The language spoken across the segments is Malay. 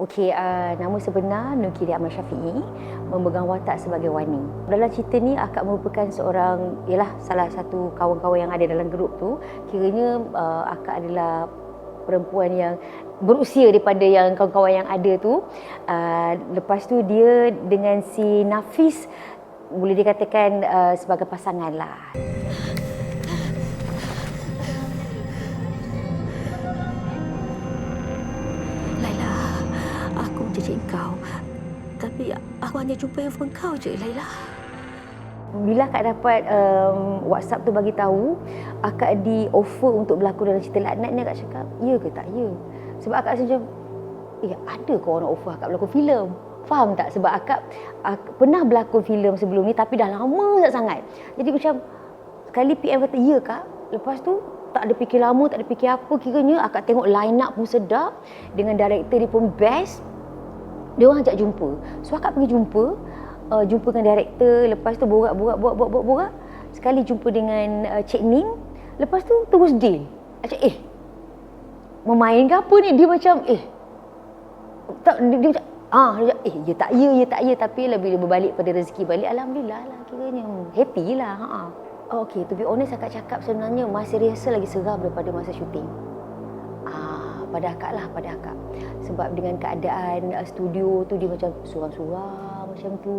Okey, uh, nama sebenar Nukiri Ahmad Syafi'i memegang watak sebagai Wani. Dalam cerita ni akak merupakan seorang ialah salah satu kawan-kawan yang ada dalam grup tu. Kiranya uh, akak adalah perempuan yang berusia daripada yang kawan-kawan yang ada tu. Uh, lepas tu dia dengan si Nafis boleh dikatakan uh, sebagai pasangan lah. Menjejik kau. Tapi aku hanya jumpa handphone kau je, Laila. Bila akak dapat um, WhatsApp tu bagi tahu akak di offer untuk berlakon dalam cerita Laknat ni akak cakap, ya ke tak ya? Sebab akak rasa macam, eh ada ke orang offer akak berlakon filem? Faham tak? Sebab akak, akak pernah berlakon filem sebelum ni tapi dah lama sangat. Jadi macam sekali PM kata, ya kak. Lepas tu tak ada fikir lama, tak ada fikir apa. Kiranya akak tengok line up pun sedap. Dengan director dia pun best. Dia orang ajak jumpa. So akak pergi jumpa. Uh, jumpa dengan director. Lepas tu borak, borak, borak. Sekali jumpa dengan uh, Cik Ning. Lepas tu terus deal. Macam eh. Memain ke apa ni? Dia macam eh. Tak, dia, dia Ah, dia, eh, ya tak ya, ya tak ya. Tapi lah bila berbalik pada rezeki balik, Alhamdulillah lah kiranya. Happy lah. Ha. Oh, okay, to be honest, akak cakap sebenarnya masa rehearsal lagi seram daripada masa syuting. Ah, pada akak lah, pada akak. Sebab dengan keadaan uh, studio tu dia macam suram-suram macam tu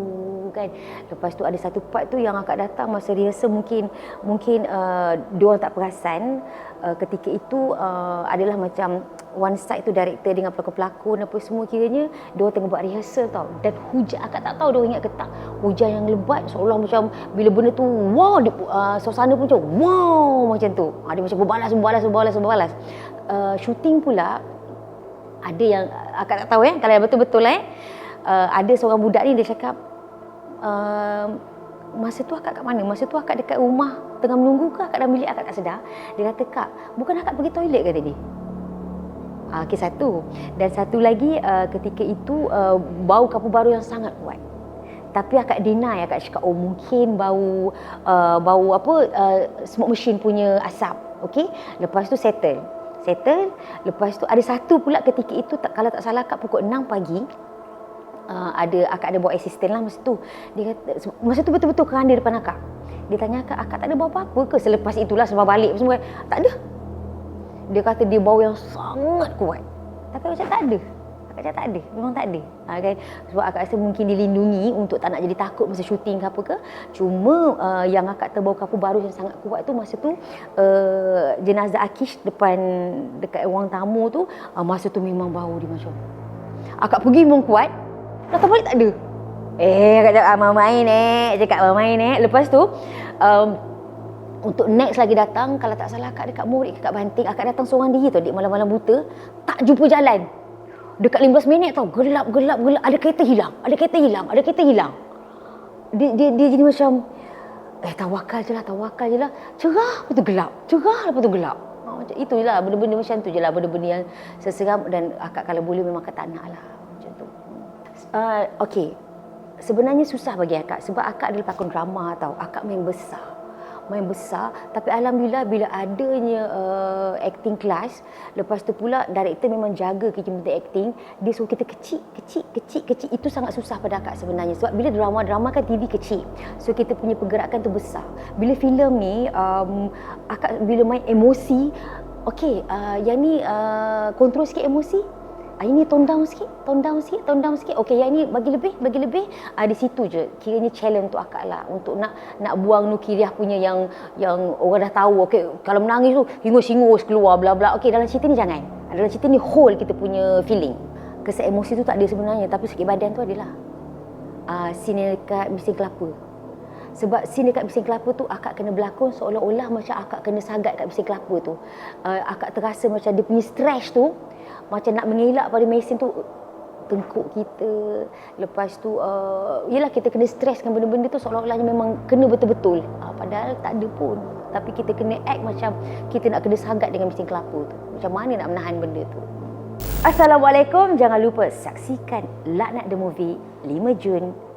kan. Lepas tu ada satu part tu yang akak datang masa rehearsal mungkin mungkin uh, dia orang tak perasan uh, ketika itu uh, adalah macam one side tu director dengan pelakon-pelakon apa semua kiranya dia orang tengah buat rehearsal tau dan hujan akak tak tahu dia ingat ke tak hujan yang lebat seolah macam bila benda tu wow dia, uh, suasana pun macam wow macam tu uh, dia macam berbalas berbalas berbalas berbalas uh, shooting pula ada yang akak tak tahu eh kalau yang betul-betul eh uh, ada seorang budak ni dia cakap uh, masa tu akak kat mana masa tu akak dekat rumah tengah menunggu ke akak dalam bilik akak tak sedar dia kata kak bukan akak pergi toilet ke tadi Uh, okay, satu. Dan satu lagi uh, ketika itu uh, bau kapur baru yang sangat kuat. Tapi akak deny, akak cakap oh mungkin bau uh, bau apa uh, smoke machine punya asap. Okey. Lepas tu settle. Settle. Lepas tu ada satu pula ketika itu tak kalau tak salah akak pukul 6 pagi uh, ada akak ada bawa asisten lah masa tu. Dia kata masa tu betul-betul kerana dia depan akak. Dia tanya akak, akak tak ada bau apa-apa ke selepas itulah sebab balik semua. Tak ada dia kata dia bau yang sangat kuat. Tapi macam tak ada. Akak cakap tak ada. Memang tak ada. Ha, kan? Sebab akak rasa mungkin dilindungi untuk tak nak jadi takut masa syuting ke apa ke. Cuma uh, yang akak terbau kapur baru yang sangat kuat tu masa tu uh, jenazah Akish depan dekat ruang tamu tu uh, masa tu memang bau dia macam akak pergi memang kuat datang balik tak ada eh akak cakap ah, main eh cakap main eh lepas tu um, untuk next lagi datang kalau tak salah akak dekat Murid kat Banting akak datang seorang diri tau dik malam-malam buta tak jumpa jalan dekat 15 minit tau. Gelap gelap gelap. Ada kereta hilang. Ada kereta hilang. Ada kereta hilang. Dia dia, dia jadi macam eh tawakal je lah tawakal je lah. Cerah lepas tu gelap. Cerah lepas tu gelap. Ha, macam itu je lah benda-benda macam tu je lah. Benda-benda yang seseram dan akak kalau boleh memang akak tak nak lah. Macam tu. Uh, okay. Sebenarnya susah bagi akak sebab akak adalah pelakon drama tau. Akak main besar main besar. Tapi alhamdulillah bila adanya uh, acting class lepas tu pula director memang jaga kita punya acting. Dia suruh kita kecil kecil kecil kecil. Itu sangat susah pada akak sebenarnya. Sebab bila drama-drama kan TV kecil so kita punya pergerakan tu besar. Bila filem ni um, akak bila main emosi okey uh, yang ni uh, kontrol sikit emosi Ah, ini tone down sikit, tone down sikit, tone down sikit. Okey, yang ini bagi lebih, bagi lebih. Ah, di situ je. Kiranya challenge untuk akak lah. Untuk nak nak buang nukiliah punya yang yang orang dah tahu. Okey, kalau menangis tu, hingus-hingus keluar, bla bla. Okey, dalam cerita ni jangan. Dalam cerita ni whole kita punya feeling. Kesan emosi tu tak ada sebenarnya. Tapi sakit badan tu adalah. Ah, scene dekat mesin kelapa. Sebab scene dekat mesin kelapa tu akak kena berlakon seolah-olah macam akak kena sagat kat mesin kelapa tu. Uh, akak terasa macam dia punya stress tu macam nak mengelak pada mesin tu tengkuk kita. Lepas tu uh, yelah kita kena stres dengan benda-benda tu seolah-olahnya memang kena betul-betul. Uh, padahal tak ada pun. Tapi kita kena act macam kita nak kena sangat dengan mesin kelapa tu. Macam mana nak menahan benda tu? Assalamualaikum. Jangan lupa saksikan Laknat The Movie 5 Jun